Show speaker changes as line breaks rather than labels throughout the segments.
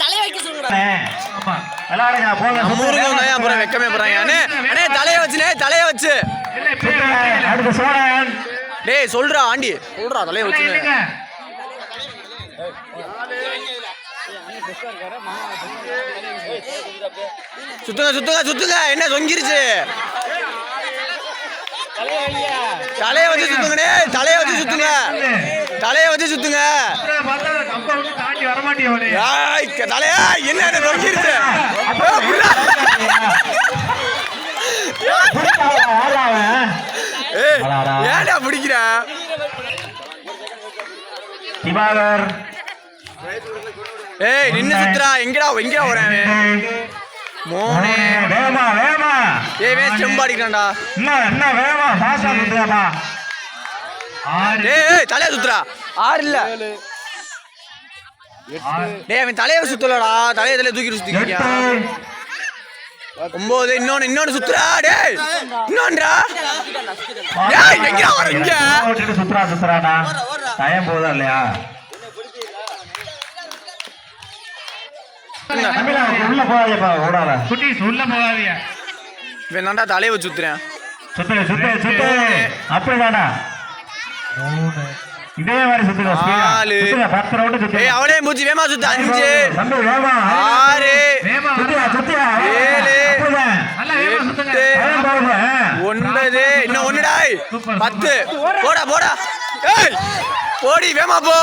தலைய வைக்க
ஆமா விளையாடுங்க போங்க
நம்ம ஊருக்கு வந்தா அப்புறம் வெக்கமே போறாங்க? அண்ணே அண்ணே தலைய வச்சுனே தலைய வச்சு.
அடுத்து சோழன்.
டேய் சொல்றா ஆண்டி. சொல்றா தலைய வச்சுனே. சுத்துங்க சுத்துங்க சுத்துங்க. என்ன சொங்கிருச்சு தலைய வச்சு சுத்துங்கண்ணே தலைய வச்சு சுத்துங்க தலைய வச்சு சுத்துங்க
பார்த்தா கம்ப விட்டு தாண்டி வர மாட்டேன்
ஏய், க- தலையா? என்ன. ஏய், ஏன்டா பிடிக்கிற?
திவாகர்.
ஏய் நின்னு சுத்துறா எங்கடா எங்கடா வரேன் மோனே.
வேமா வேமா.
ஏய் வேஸ்ட் செம்பா அடிக்கிறான்டா.
என்ன என்ன வேமா? பாசா சுத்துறாமா ஆறு.
ஏய் தலைய சுத்துறா ஆறு இல்ல. டேய் அவன் தலைய சுத்தலடா. தலைய தலைய தூக்கிட்டு சுத்திக்கிறியா
எட்டு.
ஒன்பது இன்னொன்னு இன்னொன்னு சுத்துறா. டேய் இன்னொன்றா ஏய் எங்கடா வர இங்க?
ஓட்டிட்டு சுத்துறா சுத்துறானா டைம் போதா இல்லையா? உள்ள போகாதேப்பா ஓடாத.
குட்டீஸ் உள்ள போகாதீங்க.
இவன் தான்டா தலைய வச்சு சுத்துறேன்?
சுத்து சுத்து சுத்து. அப்படிதானா இதே மாதிரி சுத்துங்க.
நாலு.
பத்து ரவுண்டு
ஏய் அவனே மூச்சு வேமா சுத்து அஞ்சு.
தம்பி வேமா
ஆறு
வேமா
சுத்தியா சுத்தியா
ஏழு. எட்டு. ஒன்பது. இன்னும்
சூப்பர்,
பத்து. போடா போடா. ஏய். போடி வேமா போ.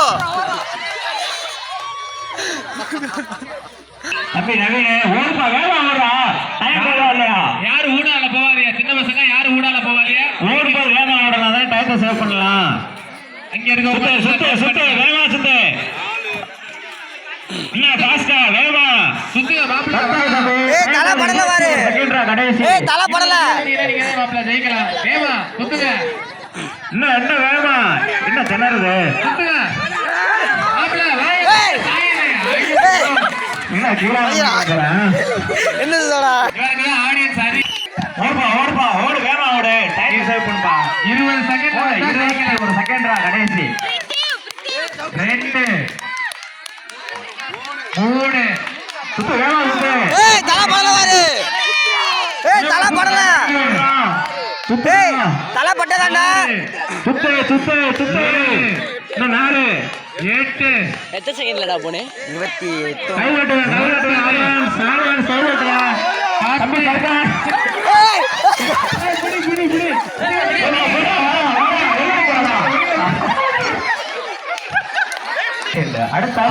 தம்பி நவீன் ஓடுப்பா வேமா ஓடுறா. டைம் போதா இல்லையா?
யாரு ஊடால போவாதீங்க சின்ன பசங்க யாரு ஊடால போவாதீங்க
ஓடுப்பா வேமா ஓடலாம் தான் டைத்தை சேவ் பண்ணலாம்.
அங்க இருக்க
சுத்து சுத்து சுத்து. வேமா சுத்து. என்ன பாஸ்டா
ஏய், தலை படல பாரு.
செகண்ட்ரா கடைசி.
ஏய் தலை படல.
நீங்க மாப்பிள்ள ஜெயிக்கலாம். வேமா சுத்துங்க.
என்ன என்ன வேமா என்ன திணறுது?
சுத்துங்க. வாய்.
என்ன
சோடா
இவருக்கு ஆடியன்ஸ் அதி
ஓடுப்பா ஓடுப்பா ஓடு வேமா ஓடு டைம் சேவ் பண்ணுப்பா
இருபது செகண்ட்
ஓடு, இருபத்தி ஒரு செகண்ட்ரா கடைசி
ரெண்டு மூணு
சுத்து வேமா சுத்து
ஏய் தலை படல பாரு ஏய் தலை படல. தலை பட்டதாண்டா.
சுத்து சுத்து சுத்து. இன்னும் நாலு
எட்டு.
எத்தனை செகண்ட்லடா போனே?
இருபத்தி எட்டு.
கை வெட்டுங்க கை வெட்டுங்க ஆரியன் சாரியன் கை தம்பி பிடி பிடி பிடி.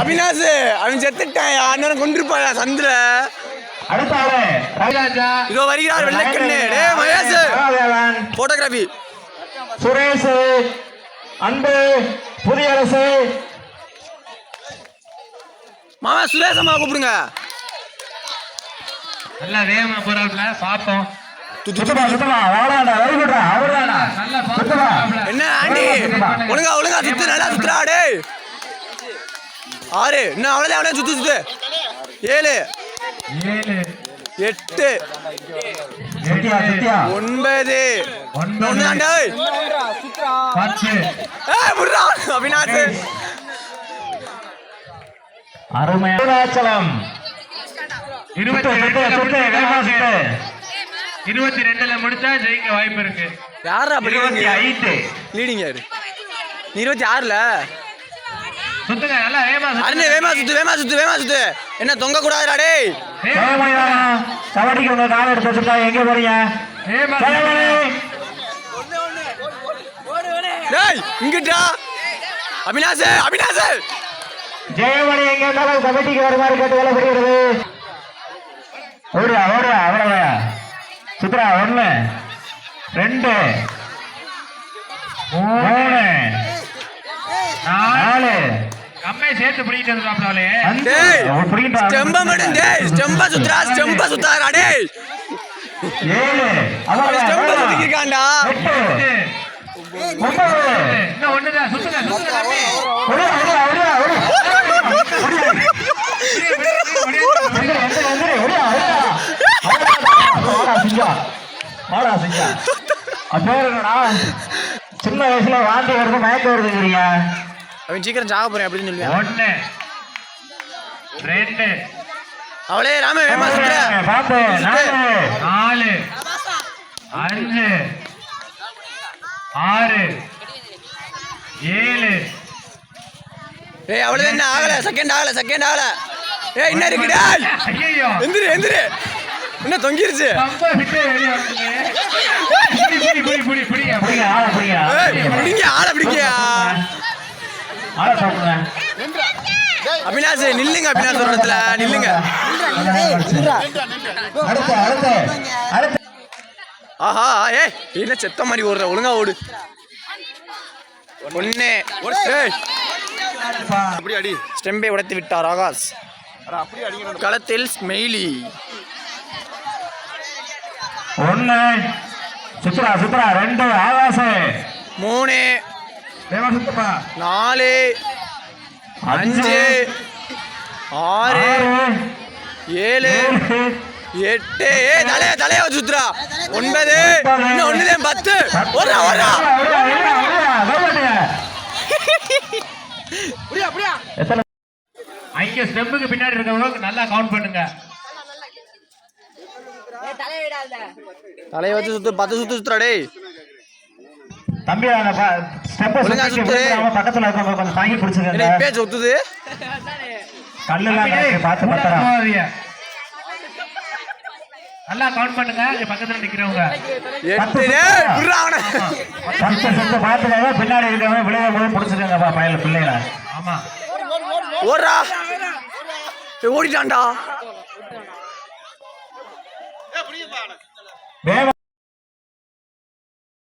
அவினாஷ் அவன் செத்துட்டான். அண்ணன் கொண்டிருப்பாயா சந்திர?
அடுத்த ஆளு
ராஜா
இதோ வருகிறார் வெள்ளைக்கண்ணு டேய் மகேஷ். போட்டோகிராஃபி
சுரேஷ் அன்பு புதிய அரசு.
மாமா சுரேஷ் அம்மா கூப்பிடுங்க.
நல்லா வேகமா போறாப்ல பாப்போம்.
என்ன ஆண்டி? ஒழுங்கா ஒழுங்கா சுத்து நல்லா சுத்துறா டேய். ஆறு இன்னும் அவ்வளோதான் அவனே சுத்து சுத்து. ஏழு. எட்டு. ஒன்பது.
ஒன்பது.
ஒன்று தாண்டா
பத்து
ஏய் புடுறா அவினாஷ்
அருமை. அருணாச்சலம்.
இருபத்தி ரெண்டுல முடிச்சா ஜெயிக்க வாய்ப்பு இருக்கு.
யாரா
இருபத்தி ஐந்து.
லீடிங் யாரு? இருபத்தி ஆறுல?
சுத்துங்க நல்லா வேகமா
அருண் வேமா சுத்து வேமா சுத்து வேமா சுத்து. என்ன தொங்க கூடாதுடா டேய்.
கபடிக்கு உங்க நாள் எடுத்து வச்சிருக்கா எங்க போறீங்க?
டேய் இங்கிட்டா. அவினாஷ் அவினாஷ்
ஜெயமணி எங்க இருந்தாலும் கமிட்டிக்கு வருமாறு கேட்டு கொள்ளப்படுகிறது ஓடுறா ஓடுறா அவ்வளவு சுத்ரா ஒண்ணு ரெண்டு மூணு நாலு
அம்மையை சேர்த்து பிடிக்கிட்டு
பிடிக்கிட்டான்.
ஸ்டெம்ப மட்டும் டேய் ஸ்டெம்ப சுத்துறா ஸ்டெம்ப சுத்தாரா டேய்.
ஏழு
ஸ்டெம்ப சுத்திக்கிருக்கான்டா.
இன்னும் ஒண்ணுதான் சுத்துங்க சுத்துங்க.
வாடா, சிங்கா. என்னடா? சின்ன வயசுல வாந்தி வருது மயக்கம் வருதுங்கிறீங்க.
அவன் சீக்கிரம் சாக போறேன் அப்படின்னு சொல்லுவேன். அவளே ராம வேமா சுத்துற
நாலு.
அஞ்சு. ஆறு. ஏழு.
ஏய் அவளே என்ன ஆகல? செகண்ட் ஆகல செகண்ட் ஆகல. ஏய் என்ன இருக்குடா எந்திரி எந்திரி. என்ன தொங்கிருச்சு.
பிடிங்க ஆளை பிடிங்க.
அபினாஷ் நில்லுங்க ஒரு இடத்துல. நில்லுங்க. ஆஹா ஏய் என்ன செத்த மாதிரி ஓடுற? ஒழுங்கா ஓடு. ஒண்ணே. ஏய். ஸ்டெம்பை உடைத்து விட்டார் ஆகாஷ். களத்தில் ஸ்மெயிலி.
ஒண்ணு. சுத்துறா சுத்துறா ரெண்டு ஆகாசு
மூணு. நாலு அஞ்சு ஆறு ஏழு எட்டு. ஏ தலைய தலைய சுத்துறா ஒன்பது இன்னும் ஒண்ணுதான் பத்து.
எத்தனை?
அங்க ஸ்டெம்புக்கு பின்னாடி இருக்கவங்க நல்லா கவுண்ட் பண்ணுங்க.
தலைய வச்சு சுத்து பத்து சுத்து சுத்துறா டேய்.
தம்பி
ஒழுங்கா சுத்து.
பக்கத்துல இருக்கவங்க கொஞ்சம் தாங்கி
என்ன
பிடிச்சிருங்க
இப்பே சுத்துது.
கல்லுலாம் பார்த்து
போகாதீங்க. நல்லா கவுண்ட் பண்ணுங்க. இங்க பக்கத்துல நிக்கிறவங்க.
எட்டு டேய் விட்றா அவனை.
பத்து செத்து பார்த்துக்கோங்க. பின்னாடி இருக்கவங்க விளையாட போது பிடிச்சிருக்கங்கப்பா பையல பிள்ளைகளை.
ஆமா.
ஓடுறா. ஏய், ஓடிட்டான்டா.
வேகம்